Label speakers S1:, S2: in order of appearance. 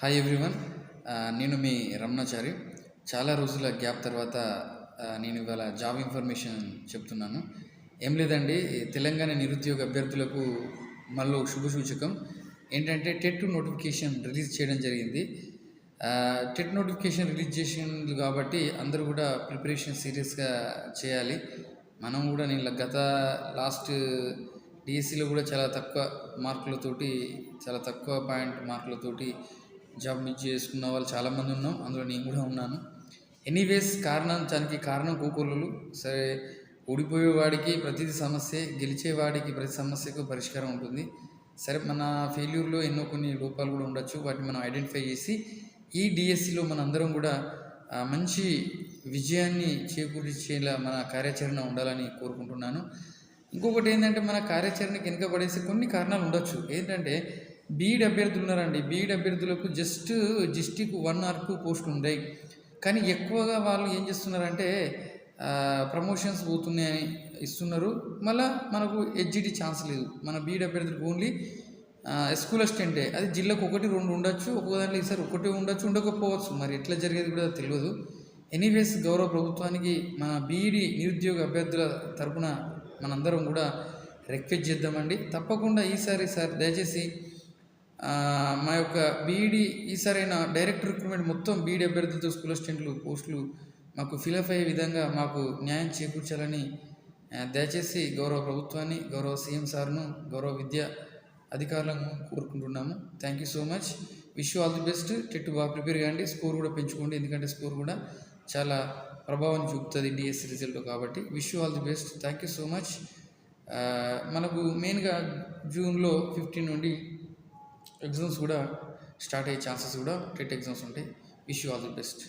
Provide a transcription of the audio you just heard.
S1: Hi everyone uh, నేను మీ రమణాచారి. చాలా రోజుల గ్యాప్ తర్వాత uh, నేను ఇవాళ జాబ్ ఇన్ఫర్మేషన్ చెప్తున్నాను. ఏం లేదండి తెలంగాణ నిరుద్యోగ అభ్యర్థులకు మళ్ళీ శుభ సూచకం. ఏంటంటే టెట్ నోటిఫికేషన్ రిలీజ్ చేయడం జరిగింది. టెట్ నోటిఫికేషన్ రిలీజ్ చేసింది కాబట్టి అందరూ కూడా ప్రిపరేషన్ సీరియస్గా చేయాలి. మనం కూడా నేను గత లాస్ట్ డిఎస్సిలో కూడా చాలా తక్కువ మార్కులతోటి చాలా తక్కువ పాయింట్ మార్కులతోటి జాబ్ మిస్ చేసుకున్న వాళ్ళు చాలామంది ఉన్నాం అందులో నేను కూడా ఉన్నాను. ఎనీవేస్ కారణం దానికి కారణం కోకోళ్ళు సరే ఓడిపోయేవాడికి ప్రతిదీ సమస్య గెలిచేవాడికి ప్రతి సమస్యకు పరిష్కారం ఉంటుంది. సరే మన ఫెయిల్యూర్లో ఎన్నో కొన్ని లోపాలు కూడా ఉండొచ్చు. వాటిని మనం ఐడెంటిఫై చేసి ఈ డిఎస్సిలో మన అందరం కూడా మంచి విజయాన్ని చేకూర్చేలా మన కార్యాచరణ ఉండాలని కోరుకుంటున్నాను. ఇంకొకటి ఏంటంటే మన కార్యాచరణకి వెనుకబడేసి కొన్ని కారణాలు ఉండొచ్చు. ఏంటంటే బీఈడి అభ్యర్థులు ఉన్నారండి బీఈడి అభ్యర్థులకు just district one or two పోస్టులు ఉన్నాయి కానీ ఎక్కువగా వాళ్ళు ఏం చేస్తున్నారంటే ప్రమోషన్స్ పోతున్నాయని ఇస్తున్నారు. మళ్ళీ మనకు హెచ్జిడి ఛాన్స్ లేదు. మన బీఈడి అభ్యర్థులకు ఓన్లీ స్కూల్ అసిస్టెంటే. అది జిల్లాకు ఒకటి రెండు ఉండొచ్చు. ఒక్కొక్క దాంట్లో ఈసారి ఒకటి ఉండొచ్చు ఉండకపోవచ్చు. మరి ఎట్లా జరిగేది కూడా తెలియదు. ఎనీవేస్ గౌరవ ప్రభుత్వానికి మన బీఈడి నిరుద్యోగ అభ్యర్థుల తరపున మనందరం కూడా రిక్వెస్ట్ చేద్దామండి. తప్పకుండా ఈసారి సార్ దయచేసి మా యొక్క బీఈడి ఈసారైన డైరెక్ట్ రిక్రూట్మెంట్ మొత్తం బీఈడి అభ్యర్థులతో స్కూల్ అసిస్టెంట్లు పోస్టులు మాకు ఫిలప్ అయ్యే విధంగా మాకు న్యాయం చేకూర్చాలని దయచేసి గౌరవ ప్రభుత్వాన్ని గౌరవ సీఎం సార్ను గౌరవ విద్యా అధికారులను కోరుకుంటున్నాము. Thank you so much wish all the best TET బాగా ప్రిపేర్ కాండి స్కోర్ కూడా పెంచుకోండి. ఎందుకంటే స్కోర్ కూడా చాలా ప్రభావం చూపుతుంది డిఎస్సి రిజల్ట్ కాబట్టి. Wish all the best thank you so much మనకు మెయిన్గా జూన్లో ఫిఫ్టీన్ నుండి ఎగ్జామ్స్ కూడా స్టార్ట్ అయ్యే ఛాన్సెస్ కూడా టెట్ ఎగ్జామ్స్ ఉంటాయి. Wish you all the best.